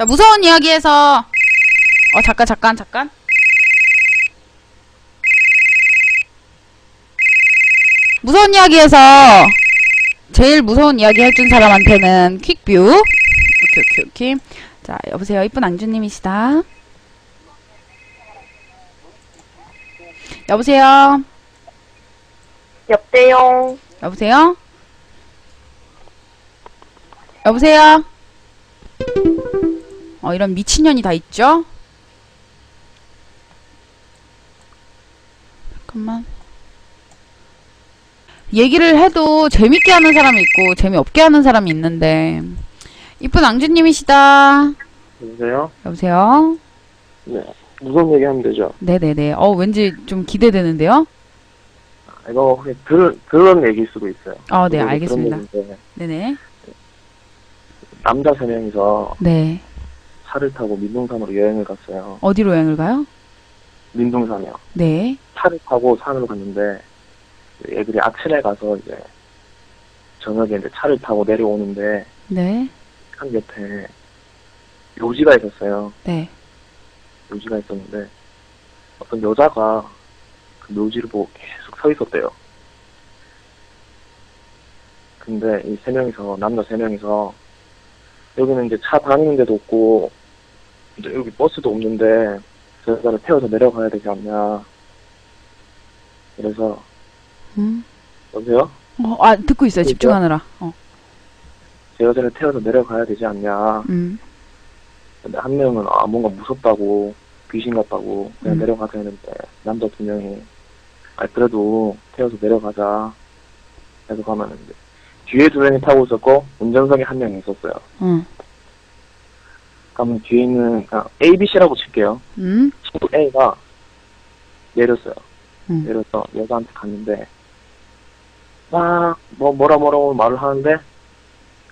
자, 무서운 이야기에서, 어, 잠깐, 잠깐, 잠깐. 무서운 이야기에서, 제일 무서운 이야기 해준 사람한테는 퀵뷰. 오케이, 오케이, 오케이. 자, 여보세요. 이쁜 앙주님이시다. 여보세요? 여보세요. 여보세요? 여보세요? 어, 이런 미친년이 다 있죠? 잠깐만. 얘기를 해도 재밌게 하는 사람이 있고 재미없게 하는 사람이 있는데 이쁜 앙주님이시다. 여보세요? 여보세요? 네. 무슨 얘기 하면 되죠? 네네네. 어, 왠지 좀 기대되는데요? 이거 혹시 들, 들은 얘기일 수도 있어요. 어, 네, 저도 알겠습니다. 그런 네네. 남자 세 명이서 네. 차를 타고 민둥산으로 여행을 갔어요. 어디로 여행을 가요? 민둥산이요. 네. 차를 타고 산으로 갔는데, 애들이 아침에 가서 이제, 저녁에 이제 차를 타고 내려오는데, 네. 산 옆에 요지가 있었어요. 네. 요지가 있었는데, 어떤 여자가 그 묘지를 보고 계속 서 있었대요. 근데 이 세 명이서, 남자 세 명이서, 여기는 이제 차 다니는 데도 없고, 이제 여기 버스도 없는데, 저 여자를 태워서 내려가야 되지 않냐. 그래서, 음. 여보세요? 어, 아, 듣고 있어요. 집중하느라. 어. 제 여자를 태워서 내려가야 되지 않냐. 음. 근데 한 명은, 아, 뭔가 무섭다고, 귀신 같다고, 그냥 음. 내려가자 했는데, 남자 두 명이, 아, 그래도 태워서 내려가자. 해서 가면, 이제, 뒤에 두 명이 타고 있었고, 운전석에 한 명이 있었어요. 응. 그러면 뒤에 있는, 그냥 A, B, C라고 칠게요. 음. 친구 A가 내렸어요. 음. 내려서 여자한테 갔는데, 막, 뭐, 뭐라 뭐라고 말을 하는데,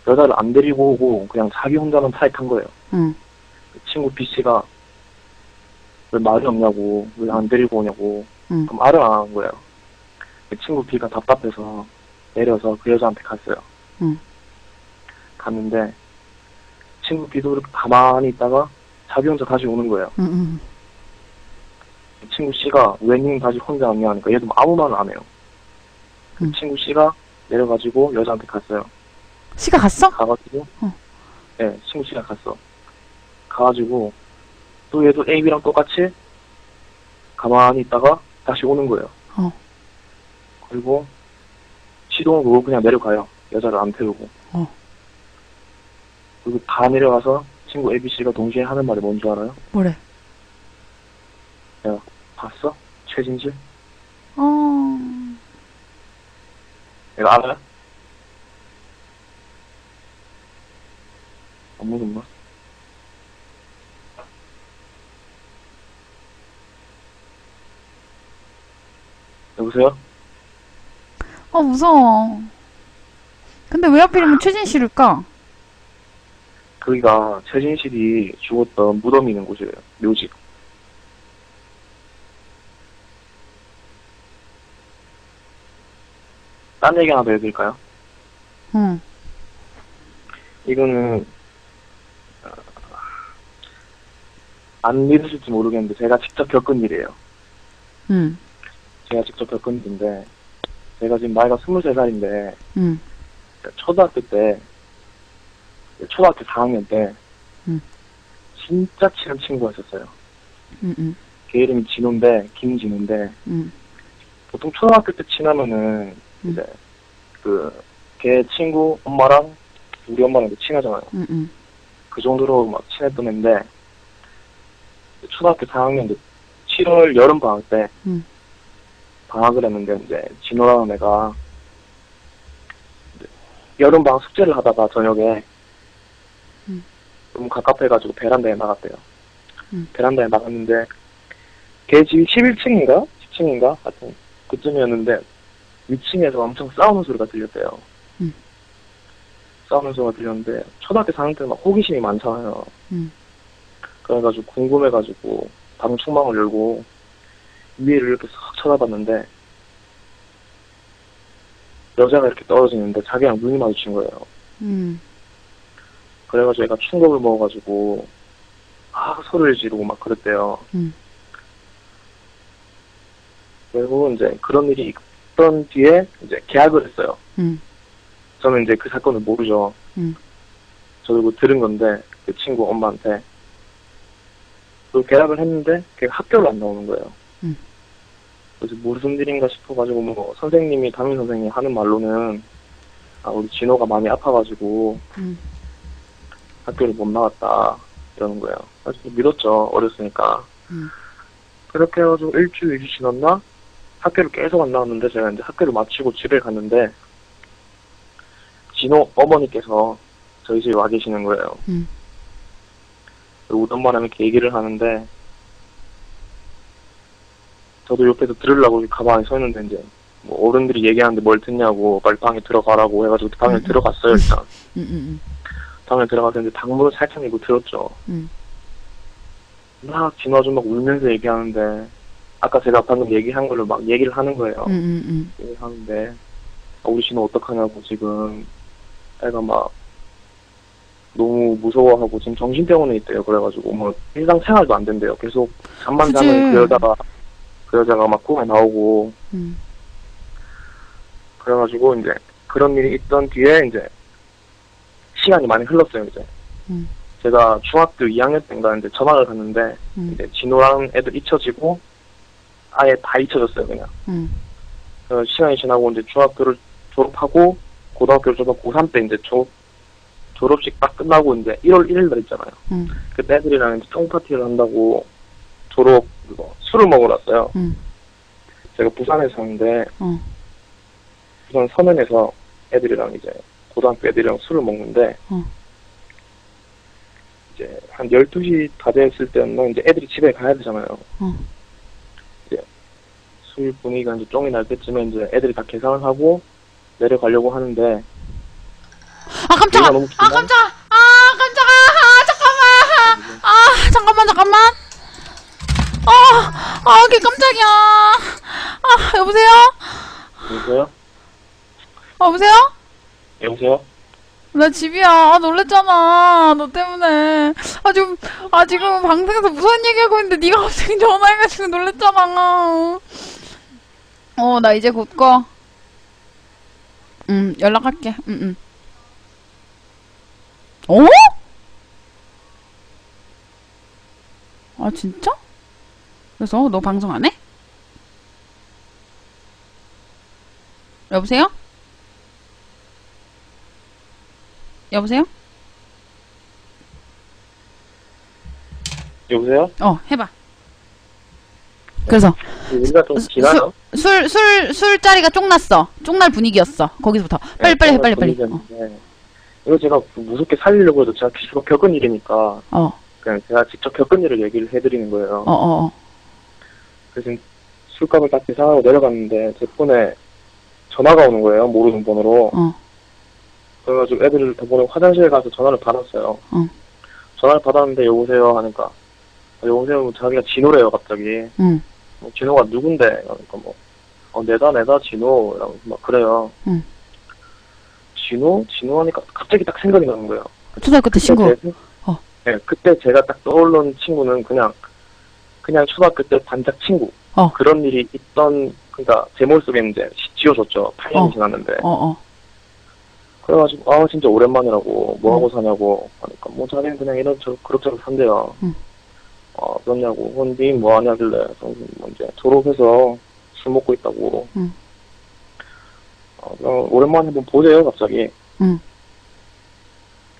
여자를 안 데리고 오고, 그냥 자기 혼자만 차에 탄 거예요. 응. 그 친구 B 씨가 왜 말이 없냐고, 왜 안 데리고 오냐고, 응. 그럼 말을 안 하는 거예요. 그 친구 B가 답답해서 내려서 그 여자한테 갔어요. 응. 갔는데, 친구 이렇게 가만히 있다가 자기 혼자 다시 오는 거예요. 응. 응. 그 친구 C가 왜님 다시 혼자 왔냐 하니까 얘도 아무 말을 안 해요. 그 응. 친구 C가 내려가지고 여자한테 갔어요. 시가 갔어? 가가지고, 어. 네, 친구 C가 갔어. 가가지고, 또 얘도 A랑 똑같이 가만히 있다가 다시 오는 거예요. 어. 그리고 시동을 걸고 그냥 내려가요. 여자를 안 태우고. 어. 그리고 다 내려가서 친구 ABC가 동시에 하는 말이 뭔 줄 알아요? 뭐래? 봤어? 최진실? 어. 내가 알아요? 안 묻었나? 여보세요? 어, 무서워. 근데 왜 하필이면 최진 씨를까? 거기가 최진실이 죽었던 무덤이 있는 곳이에요. 묘지. 딴 얘기 하나 더 해드릴까요? 응. 이거는 어, 안 믿으실지 모르겠는데 제가 직접 겪은 일이에요. 응. 제가 직접 겪은 일인데 제가 지금 나이가 23살인데 응. 초등학교 때 초등학교 4학년 때 음. 진짜 친한 친구가 있었어요. 응. 응. 걔 이름이 진호인데 김진호인데 응. 보통 초등학교 때 친하면은 음. 이제 그 걔 친구 엄마랑 우리 엄마랑 친하잖아요. 응. 응. 그 정도로 막 친했던 애인데 초등학교 4학년 때 7월 여름 방학 때 음. 방학을 했는데 이제 진호라는 애가 여름 방학 숙제를 하다가 저녁에 음. 너무 갑갑해가지고 베란다에 나갔대요. 음. 베란다에 나갔는데 걔 집이 11층인가 10층인가 하여튼 그쯤이었는데 위층에서 엄청 싸우는 소리가 들렸대요. 음. 싸우는 소리가 들렸는데 초등학교 4학년 때는 막 호기심이 많잖아요. 음. 그래가지고 궁금해가지고 방충망을 열고 위를 이렇게 싹 쳐다봤는데 여자가 이렇게 떨어지는데 자기랑 눈이 마주친 거예요. 응. 그래가지고 얘가 충격을 먹어가지고 막 소리를 지르고 막 그랬대요. 음. 그리고 이제 그런 일이 있던 뒤에 이제 계약을 했어요. 음. 저는 이제 그 사건을 모르죠. 음. 저도 그거 들은 건데 그 친구 엄마한테 그 계약을 했는데 걔가 학교를 안 나오는 거예요. 음. 그래서 무슨 일인가 싶어가지고 뭐 선생님이 담임 선생님이 하는 말로는 아 우리 진호가 많이 아파가지고 음. 학교를 못 나갔다 이러는 거예요. 그래서 믿었죠 어렸으니까. 음. 그렇게 해가지고 일주일 일주 지났나 학교를 계속 안 나왔는데 제가 이제 학교를 마치고 집에 갔는데 진호 어머니께서 저희 집에 와 계시는 거예요. 음. 그리고 우리 엄마랑 이렇게 얘기를 하는데 저도 옆에서 들으려고 가만히 서 있는데 이제 뭐 어른들이 얘기하는데 뭘 듣냐고 빨리 방에 들어가라고 해가지고 방에 음. 들어갔어요 일단 음. 음. 방에 들어가서 당문을 살짝 밀고 들었죠 음. 막 진호 아줌마가 울면서 얘기하는데 아까 제가 방금 얘기한 걸로 막 얘기를 하는 거예요 음. 음. 음. 얘기를 하는데 아, 우리 진호 어떡하냐고 지금 애가 막 너무 무서워하고 지금 정신병원에 있대요 그래가지고 뭐 일상 생활도 안 된대요 계속 잠만. 자면 그 여자가 그 여자가 막 꿈에 나오고 음. 그래가지고 이제 그런 일이 있던 뒤에 이제 시간이 많이 흘렀어요 이제 음. 제가 중학교 2학년 때인가 이제 전학을 갔는데 음. 이제 진호랑 애들 잊혀지고 아예 다 잊혀졌어요 그냥 음. 그 시간이 지나고 이제 중학교를 졸업하고 고등학교를 졸업 고3 때 이제 졸업 졸업식 딱 끝나고 이제 1월 1일 날 있잖아요. 음. 그때 애들이랑 이제 쫑 파티를 한다고 졸업 그거 술을 먹으러 왔어요. 음. 제가 부산에 사는데 어. 부산 서면에서 애들이랑 이제 고등학교 애들이랑 술을 먹는데 어. 이제 한 12시 다 됐을 때였나 이제 애들이 집에 가야 되잖아요. 어. 이제 술 분위기가 이제 쫑이 날 때쯤에 이제 애들이 다 계산을 하고 내려가려고 하는데 아 깜짝아. 아 깜짝아. 아 깜짝아. 아 잠깐만. 아 잠깐만 잠깐만. 아, 아, 개 깜짝이야. 아, 여보세요? 여보세요? 아, 여보세요? 여보세요? 나 집이야. 아, 놀랬잖아. 너 때문에. 아, 지금, 아, 지금 방송에서 무서운 얘기하고 있는데 네가 갑자기 전화해가지고 놀랬잖아. 어, 나 이제 곧 꺼. 응, 연락할게. 응, 응. 어? 아, 진짜? 그래서 너 방송 안 해? 여보세요? 여보세요? 여보세요? 어, 해봐. 그래서 우리가 좀 수- 지나요? 술, 술, 술자리가 쪽났어. 쪽날 분위기였어. 거기서부터. 빨리, 빨리, 빨리, 빨리. 어, 네. 이거 제가 무섭게 살리려고 해도 제가 직접 겪은 일이니까 어, 그냥 제가 직접 겪은 일을 얘기를 해드리는 거예요. 어, 어, 어. 그래서 술값을 딱 계산하고 내려갔는데 제 폰에 전화가 오는 거예요. 모르는 번호로. 어. 그래가지고 애들을 저번에 화장실에 가서 전화를 받았어요. 응. 전화를 받았는데 여보세요 하니까 아, 여보세요 자기가 진호래요 갑자기. 응, 뭐 진호가 누군데? 그러니까 뭐 어, 내다 내다 진호 라고 막 그래요. 응. 진호? 진호 하니까 갑자기 딱 생각이 나는 거예요. 초등학교 때 친구. 제- 어. 네, 그때 제가 딱 떠오른 친구는 그냥 그냥 초등학교 때 반짝 친구. 어. 그런 일이 있던 그러니까 제 머릿속에 이제 지워졌죠. 8년이 어. 지났는데. 어, 어. 그래가지고 아 진짜 오랜만이라고 뭐 하고 사냐고 하니까 뭐 자기는 그냥 이런저런 그럭저럭 산대요. 응. 어 그러냐고 혼디 뭐 하냐길래 뭐 이제 졸업해서 술 먹고 있다고. 응. 어, 그냥 오랜만에 한번 보세요 갑자기. 응.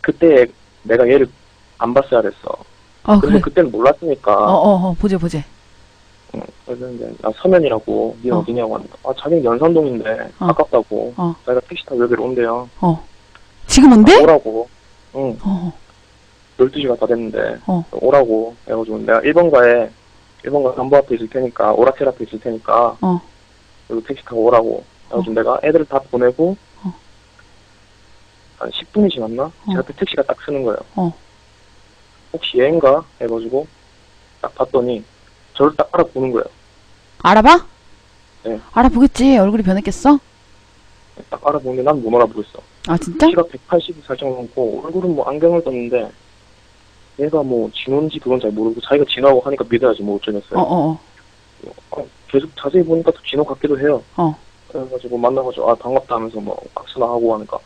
그때 내가 얘를 안 봤어야 됐어. 어, 그래서 그래. 그때는 몰랐으니까. 어, 어, 어. 보제, 보제. 응. 그래서 이제 나 서면이라고 니 어. 어. 디냐고 하니까 아 자기는 연산동인데 어. 아깝다고. 어. 자기가 택시 타고 여기로 온대요. 어. 지금 온대? 오라고. 응. 어, 12시가 다 됐는데 어. 오라고 해가지고 내가 1번가에 1번가 간부 앞에 있을 테니까 오락실 앞에 있을 테니까 어. 여기 택시 타고 오라고 해가지고 내가 애들을 다 보내고 어. 한 10분이 지났나? 제 앞에 택시가 딱 쓰는 거예요 어. 혹시 얘인가? 해가지고 딱 봤더니 저를 딱 알아보는 거예요 알아봐? 네. 알아보겠지. 얼굴이 변했겠어? 딱 알아보는데 난 못 알아보겠어 아, 진짜? 키가 180이 살짝 넘고 얼굴은 뭐 안경을 썼는데 얘가 뭐 진호인지 그건 잘 모르고 자기가 진호하고 하니까 믿어야지 뭐 어쩌겠어요. 어, 어, 어. 어, 계속 자세히 보니까 또 진호 같기도 해요. 어. 그래가지고 만나가지고 아 반갑다 하면서 뭐 악수나 하고 하니까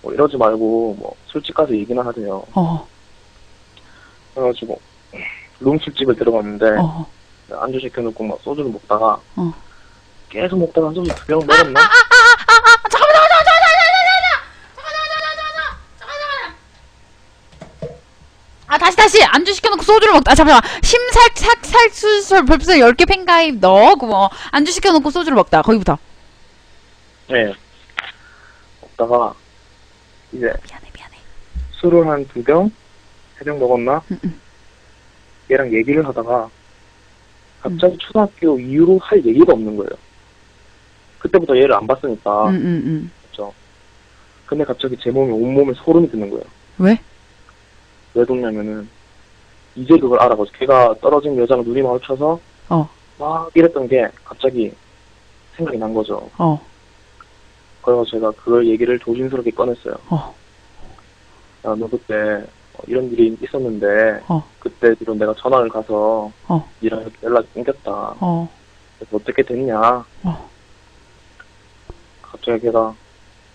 뭐 이러지 말고 뭐 술집 가서 얘기나 하세요. 어, 그래가지고 룸 술집을 들어갔는데 어. 안주 시켜놓고 막 소주를 먹다가 어. 계속 먹다가 소주 두 병 먹었나? 아, 다시, 다시! 안주 시켜놓고 소주를 먹다. 아, 잠깐만. 심살, 살, 살, 수술, 벌써 10개 팬가입 넣고, 뭐. 안주 시켜놓고 소주를 먹다. 거기부터. 네. 먹다가 이제 미안해, 미안해. 술을 한 두 병, 세 병 먹었나? 응, 응. 얘랑 얘기를 하다가 갑자기 초등학교 이후로 할 얘기가 없는 거예요. 그때부터 얘를 안 봤으니까. 응, 응, 응. 그죠. 근데 갑자기 제 몸에 온몸에 소름이 드는 거예요. 왜? 왜 돋냐면은 이제 그걸 알아가지고 걔가 떨어진 여자랑 눈이 마주쳐서 어. 막 이랬던 게 갑자기 생각이 난 거죠. 어, 그래서 제가 그걸 얘기를 조심스럽게 꺼냈어요. 어, 야, 너 그때 어, 이런 일이 있었는데 어. 그때 뒤로 내가 전화를 가서 어. 이렇게 연락이 끊겼다. 어, 그래서 어떻게 됐냐? 어. 갑자기 걔가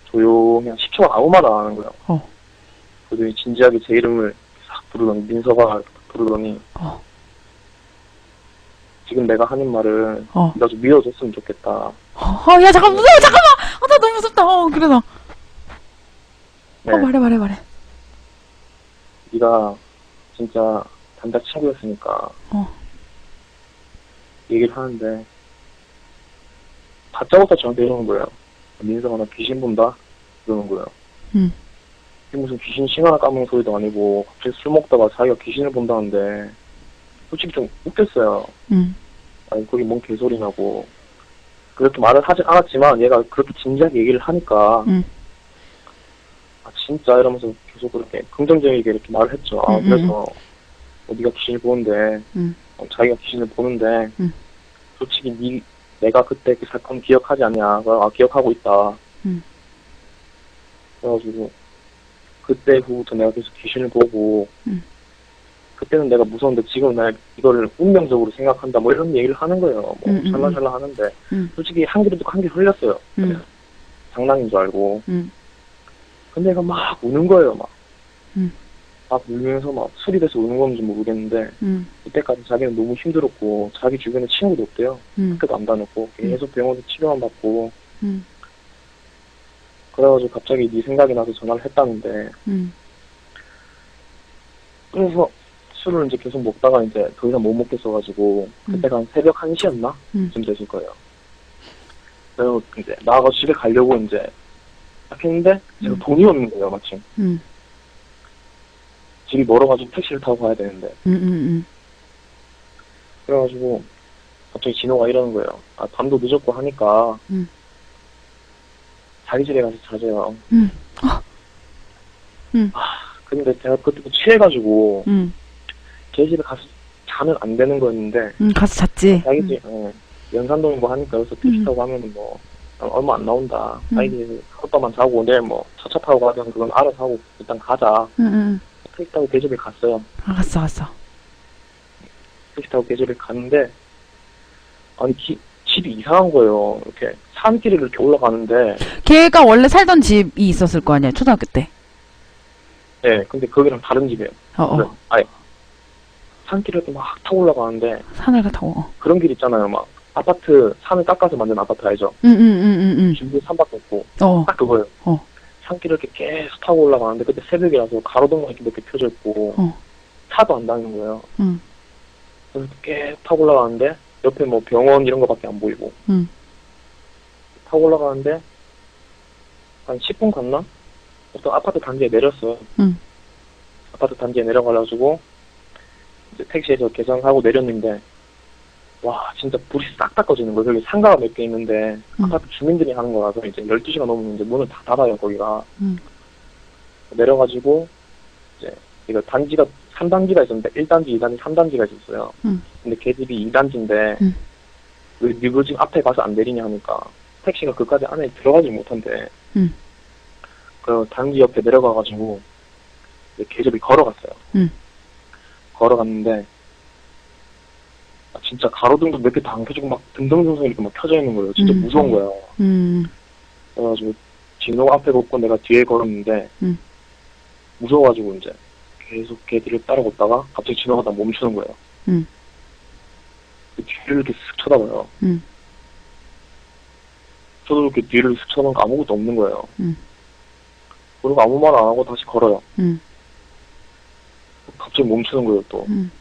조용히 한 10초 아무 말 안 하는 거예요. 어. 그러더니 진지하게 제 이름을 싹 부르더니 민서가 부르더니 어. 지금 내가 하는 말을 어. 네가 좀 믿어줬으면 좋겠다. 어, 어, 야, 잠깐, 무서워, 잠깐만! 아, 나 너무 무섭다. 어, 그래, 나. 네. 어, 말해, 말해, 말해. 네가 진짜 남자 친구였으니까 어. 얘기를 하는데 다짜고짜 저한테 이러는 거예요. 민서가 나 귀신 본다? 이러는 거예요. 음. 이게 무슨 귀신 싱하나 까먹는 소리도 아니고 갑자기 술 먹다가 자기가 귀신을 본다는데 솔직히 좀 웃겼어요. 응, 아니 그게 뭔 개소리냐고 그렇게 말을 하진 않았지만 얘가 그렇게 진지하게 얘기를 하니까 응. 아 진짜 이러면서 계속 그렇게 긍정적이게 이렇게 말을 했죠. 아 응, 응, 그래서 어, 네가 귀신을 보는데 응. 어, 자기가 귀신을 보는데 응. 솔직히 네 내가 그때 그 사건 기억하지 않냐? 아 기억하고 있다. 응. 그래가지고 그때 후부터 내가 계속 귀신을 보고 응. 그때는 내가 무서운데 지금 나 이거를 운명적으로 생각한다 뭐 이런 얘기를 하는 거예요. 뭐 응, 응, 샬라샬라 하는데 응. 솔직히 한 개도 한개 흘렸어요. 응. 장난인 줄 알고. 응. 근데 얘가 막 우는 거예요, 막. 응. 막 울면서 막 술이 돼서 우는 건지 모르겠는데 응, 그때까지 자기는 너무 힘들었고 자기 주변에 친구도 없대요. 응, 학교도 안 다녔고 계속 병원에서 치료만 받고 응, 그래가지고 갑자기 네 생각이 나서 전화를 했다는데 응, 그래서 술을 이제 계속 먹다가 이제 더 이상 못 먹겠어가지고 그때가 한 새벽 1시였나? 음. 쯤 됐을 거예요. 그래서 이제 나가서 집에 가려고 이제 딱 했는데 제가 음. 돈이 없는 거예요 마침. 응, 집이 멀어가지고 택시를 타고 가야 되는데 응, 응, 그래가지고 갑자기 진호가 이러는 거예요. 아 밤도 늦었고 하니까 음. 자기 집에 가서 자세요. 응, 응. 아 근데 제가 그때 또 취해가지고 응, 걔 집에 가서 자면 안 되는 거였는데 응, 가서 잤지. 자기 집 어, 연산동에 뭐 하니까 여기서 택시 음. 타고 가면은 뭐 얼마 안 나온다. 음. 집 하룻밤만 자고 내일 뭐 차차 타고 가든 그건 알아서 하고 일단 가자. 응, 응, 택시 타고 걔 집에 갔어요. 알았어, 알았어. 택시 타고 걔 집에 갔는데 아니 기- 집이 이상한 거예요. 이렇게 산길을 이렇게 올라가는데 걔가 원래 살던 집이 있었을 거 아니야, 초등학교 때. 네, 근데 거기랑 다른 집이에요. 어, 어. 네, 아예 산길을 이렇게 막 타고 올라가는데 산을 타고. 어. 그런 길 있잖아요. 막 아파트 산을 깎아서 만든 아파트 알죠? 응, 응, 응, 응, 주변 산밖에 없고 응. 어, 딱 그거예요. 어. 산길을 이렇게 계속 타고 올라가는데 그때 새벽이라서 가로등만 이렇게 몇개 펴져 있고 어. 차도 안 다니는 거예요. 응, 그래서 계속 타고 올라가는데 옆에 뭐 병원 이런 거밖에 안 보이고 응, 타고 올라가는데 한 10분 갔나? 어떤 아파트 단지에 내렸어요. 응. 아파트 단지에 내려가가지고 이제 택시에서 계산하고 내렸는데 와 진짜 불이 싹 다 꺼지는 거예요. 여기 상가가 몇 개 있는데 응. 아파트 주민들이 하는 거라서 이제 12시가 넘으면 이제 문을 다 닫아요 거기가. 응. 내려가지고 이제 이거 단지가 3단지가 있었는데 1단지, 2단지, 3단지가 있었어요. 응. 근데 걔 집이 2단지인데 응. 왜 니가 지금 앞에 가서 안 내리냐 하니까 택시가 그까지 안에 들어가지 못한대. 응. 그 단지 옆에 내려가가지고 이제 걔 집이 걸어갔어요. 응. 걸어갔는데 아, 진짜 가로등도 몇개다안 켜지고 막 등등등등 이렇게 막 켜져 있는 거예요. 진짜 음. 무서운 거야. 음, 그래가지고 진호가 앞에 걷고 내가 뒤에 걸었는데 음. 무서워가지고 이제 계속 걔 뒤를 따라걷다가 갑자기 진호가 나 멈추는 거예요. 음. 그 뒤를 이렇게 쓱 쳐다봐요. 음. 저도 이렇게 뒤를 쓱 쳐다보니까 아무것도 없는 거예요. 음. 그리고 아무 말 안 하고 다시 걸어요. 음, 갑자기 멈추는 거예요 또. 음, 또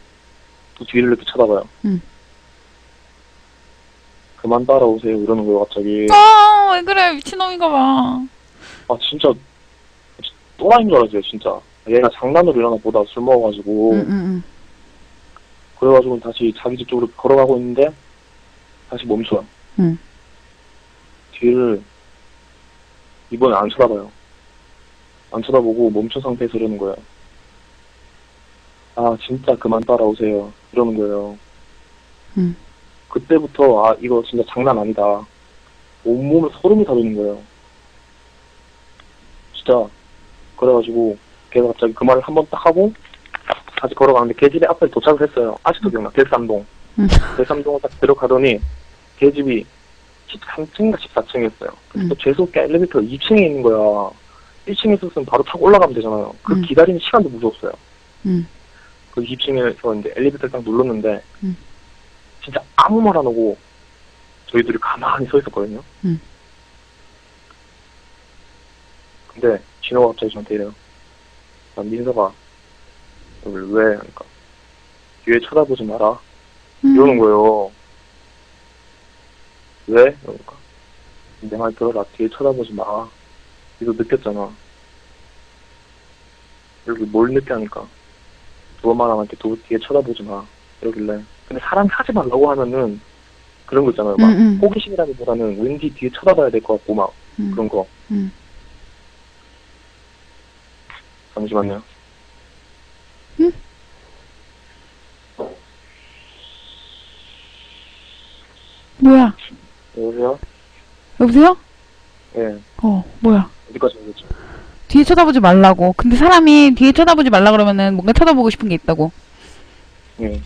뒤를 이렇게 쳐다봐요. 음. 그만 따라오세요 이러는 거예요 갑자기. 아, 왜 그래, 미친놈인가 봐. 아 진짜 또라이인 줄 알았어요 진짜. 얘가 장난으로 일어나 보다 술 먹어가지고 음, 음, 그래가지고 다시 자기 집 쪽으로 걸어가고 있는데 다시 멈춰요. 음. 뒤를 이번에 안 쳐다봐요. 안 쳐다보고 멈춘 상태에서 이러는 거예요. 아 진짜 그만 따라오세요 이러는 거예요. 음. 그때부터 아 이거 진짜 장난 아니다. 온몸에 소름이 다 돋는 거예요. 진짜 그래가지고 걔가 갑자기 그 말을 한 번 딱 하고 다시 걸어가는데 걔 집에 앞에 도착을 했어요. 아직도 기억나. 대삼동. 음. 대삼동을 딱 들어가더니 걔 집이 13층인가 14층이었어요. 음. 또 죄송하게 엘리베이터가 2층에 있는 거야. 1층에 있었으면 바로 타고 올라가면 되잖아요. 그 음. 기다리는 시간도 무서웠어요. 음, 그 2층에서 이제 엘리베이터를 딱 눌렀는데 음. 진짜 아무 말 안 하고 저희 들이 가만히 서 있었거든요. 음. 근데 진호가 갑자기 저한테 이래요. 나 민서가 너를 왜? 그러니까 뒤에 쳐다보지 마라. 음. 이러는 거예요. 왜? 그러니까 내 말 들어라. 뒤에 쳐다보지 마. 이거 느꼈잖아. 여기 뭘 느껴 하니까 누워만 하면 또 뒤에 쳐다보지 마. 이러길래 근데 사람이 하지 말라고 하면은 그런 거 있잖아요. 막 음, 음. 호기심이라기보다는 왠지 뒤에 쳐다봐야 될 것 같고 막 음, 그런 거. 음. 잠시만요. 응? 뭐야? 여보세요? 여보세요? 예. 어, 뭐야? 어디까지 오겠죠? 뒤에 쳐다보지 말라고. 근데 사람이 뒤에 쳐다보지 말라 그러면은 뭔가 쳐다보고 싶은 게 있다고. 예.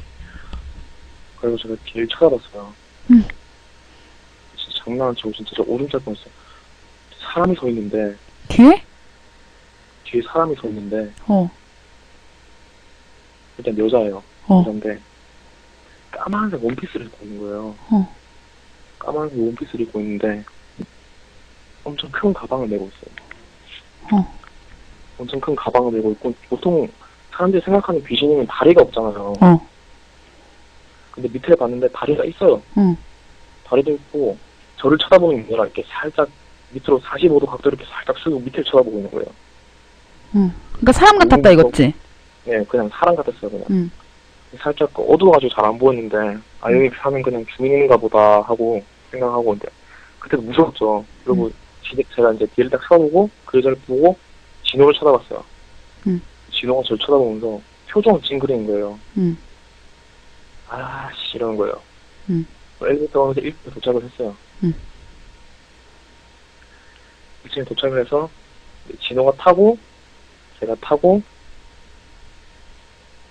그리고 제가 뒤를 쳐다봤어요. 응. 진짜 장난 안 치고 진짜 저 오줌 짤 뻔했어요. 사람이 서 있는데 뒤에? 뒤에 사람이 서 있는데 어, 일단 여자예요. 어, 여자인데 까만색 원피스를 입고 있는 거예요. 어. 까만색 원피스를 입고 있는데 엄청 큰 가방을 메고 있어요. 어. 엄청 큰 가방을 메고 있고 보통 사람들이 생각하는 귀신이면 다리가 없잖아요. 어, 근데 밑에 봤는데 다리가 있어요. 응, 다리도 있고 저를 쳐다보는 게 아니라 이렇게 살짝 밑으로 45도 각도 이렇게 살짝 숙이고 밑을 쳐다보고 있는 거예요. 응. 그러니까 사람 같았다 이거지. 예, 그냥 사람 같았어요, 그냥. 응, 살짝 그 어두워가지고 잘 안 보였는데, 아, 여기 사는 그냥 주민인가 보다 하고 생각하고, 이제, 그때도 무서웠죠. 그리고 지- 제가 이제 뒤를 딱 서보고, 그 여자를 보고, 진호를 쳐다봤어요. 음. 진호가 저를 쳐다보면서 표정을 찡그리는 거예요. 응, 아, 씨, 이러는 거예요. 음. 엘리베이터 가면서 1층에 도착을 했어요. 음. 1층에 도착을 해서, 진호가 타고, 제가 타고,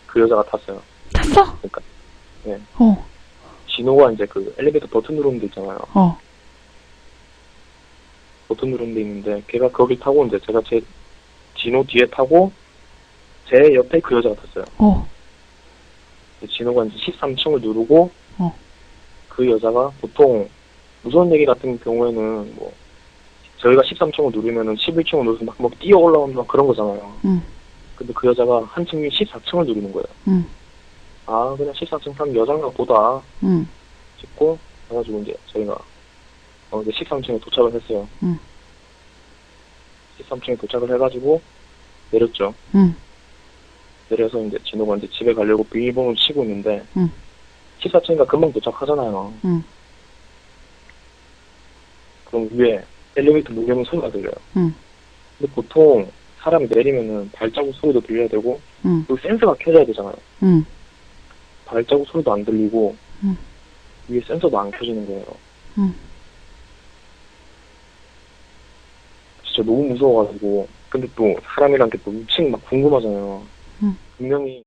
그 여자가 탔어요. 탔어? 그러니까, 예. 어, 진호가 이제 그 엘리베이터 버튼 누르는 데 있잖아요. 어, 버튼 누르는 데 있는데, 걔가 거길 타고, 이제 제가 제, 진호 뒤에 타고, 제 옆에 그 여자가 탔어요. 어, 진호가 이제 13층을 누르고, 어. 그 여자가 보통, 무서운 얘기 같은 경우에는, 뭐, 저희가 13층을 누르면은 11층을 누르서 막, 막 뛰어 올라오는 막 그런 거잖아요. 응, 근데 그 여자가 한층 위 14층을 누르는 거예요. 응, 아, 그냥 14층 사람 여잔가 보다 응, 싶고, 해가지고 이제 저희가, 어, 이제 13층에 도착을 했어요. 응. 13층에 도착을 해가지고, 내렸죠. 응, 내려서 이제 진호가 이제 집에 가려고 비밀번호를 치고 있는데, 응. 14층이니까 금방 도착하잖아요. 응, 그럼 위에 엘리베이터 문 여는 소리가 들려요. 응. 근데 보통 사람이 내리면은 발자국 소리도 들려야 되고, 응, 그리고 센서가 켜져야 되잖아요. 응, 발자국 소리도 안 들리고, 응. 위에 센서도 안 켜지는 거예요. 응. 진짜 너무 무서워가지고, 근데 또 사람이란 게또 위층 막 궁금하잖아요. 응. 분명히